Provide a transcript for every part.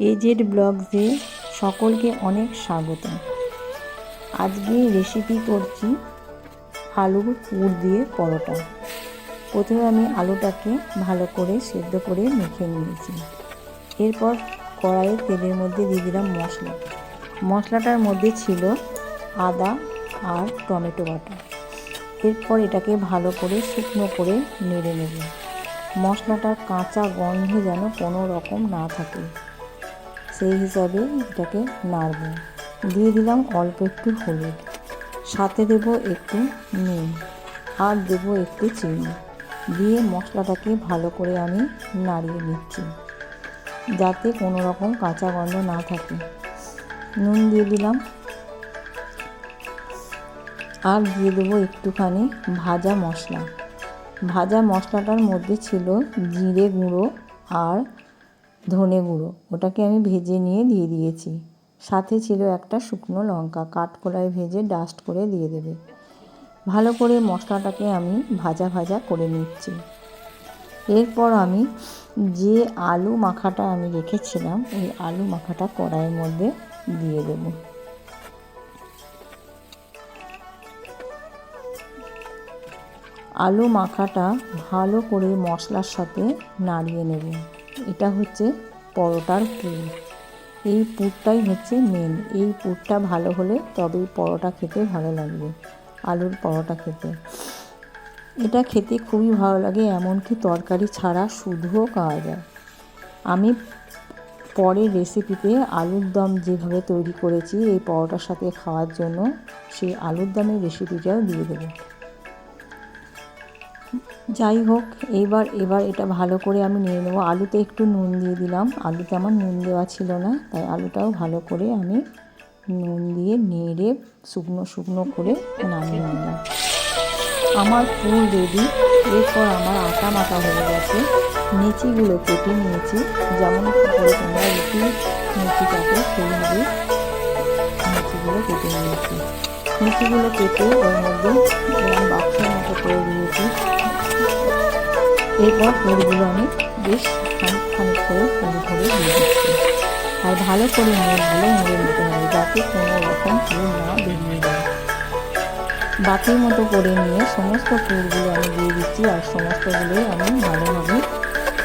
AZ ব্লগসে সকলকে অনেক স্বাগত। আজকে রেসিপি করছি আলুর পুর দিয়ে পরোটা। প্রথমে আমি আলুটাকে ভালো করে সেদ্ধ করে মেখে নিয়েছি। এরপর কড়াইয়ে তেলের মধ্যে দিয়ে দিলাম মশলা। মশলাটার মধ্যে ছিল আদা আর টমেটো বাটা। এরপর এটাকে ভালো করে শুকনো করে নেড়ে নেব। মশলাটার কাঁচা গন্ধ যেন কোনো রকম না থাকে। সেই হিসাবে এটাকে নাড়ব। দিয়ে দিলাম অল্প একটু হলুদ। সাথে দেব একটু নুন আর দেব একটু চিনি। দিয়ে মশলাটাকে ভালো করে আমি নাড়িয়ে নিচ্ছি যাতে কোনো রকম কাঁচা গন্ধ না থাকে। নুন দিয়ে দিলাম। আর দিয়ে দেবো একটুখানি ভাজা মশলা। ভাজা মশলাটার মধ্যে ছিল জিরে গুঁড়ো আর ধনে গুঁড়ো, ওটাকে আমি ভেজে নিয়ে দিয়ে দিয়েছি। সাথে ছিল একটা শুকনো লঙ্কা কাঠকোলায় ভেজে ডাস্ট করে দিয়ে দেবে। ভালো করে মশলাটাকে আমি ভাজা ভাজা করে নিচ্ছি। এরপর আমি যে আলু মাখাটা আমি রেখেছিলাম, ওই আলু মাখাটা কড়াইয়ের মধ্যে দিয়ে দেব। আলু মাখাটা ভালো করে মশলার সাথে নাড়িয়ে নেব। এটা হচ্ছে পরোটার পুর। এই পুরটাই হচ্ছে মেন এই পুরটা ভালো হলে তবেই পরোটা খেতে ভালো লাগবে, আলুর পরোটা খেতে। এটা খেতে খুবই ভালো লাগে, এমনকি তরকারি ছাড়া শুধুও খাওয়া যায়। আমি পরের রেসিপিতে আলুর দম যেভাবে তৈরি করেছি, এই পরোটার সাথে খাওয়ার জন্য সেই আলুর দমের রেসিপিটাও দিয়ে দেবো। যাই হোক, এইবার, এবার এটা ভালো করে আমি নিয়ে নেব। আলুতে একটু নুন দিয়ে দিলাম। আলুতে আমার নুন দেওয়া ছিল না, তাই আলুটাও ভালো করে আমি নুন দিয়ে নেড়ে শুকনো শুকনো করে নামিয়ে নিলাম আমার ফুল রেডি। এরপর আমার আটা মাখা হয়ে গেছে। নিচিগুলো কেটে নিয়েছি। যেমন করে তোমরা রুটি সেইভাবে নিচিগুলো কেটে নিয়েছি। নিচিগুলো কেটে ওর মধ্যে এরকম বাক্সের মতো করে দিয়েছি। এরপর পুরগুলো আমি বেশ খানিক করে পুরো করে দিয়ে দিচ্ছি। আর ভালো করে মুখগুলো মুড়ে নিতে হবে যাতে কোনো রকম ফুল না বেরিয়ে যায়। বাতির মতো করে নিয়ে সমস্ত পুরগুলো আমি দিয়ে দিচ্ছি আর সমস্তগুলোই আমি ভালোভাবে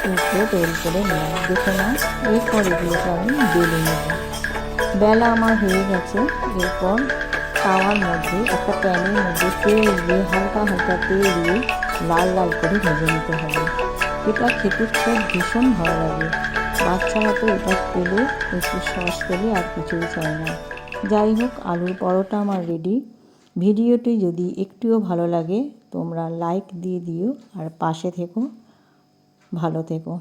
পুরগুলো তৈরি করে নিলাম। দেখে না এরপর এগুলোকে আমি বেলে নেব। বেলা আমার হয়ে গেছে, এরপর তাওয়ার মধ্যে একটা প্যানের মধ্যে তেল দিয়ে হালকা হালকা তেল দিয়ে লাল লাল করে ভেজে নিতে হবে। এটা খেতে খুব ভীষণ ভালো লাগে। বাচ্চারা তো এটা পেলে একটু সস পেলে আর কিছুই চায় না। যাই হোক, আলুর পরোটা আমার রেডি ভিডিওটি যদি একটুও ভালো লাগে, তোমরা লাইক দিয়ে দিও আর পাশে থেকো। ভালো থেকো।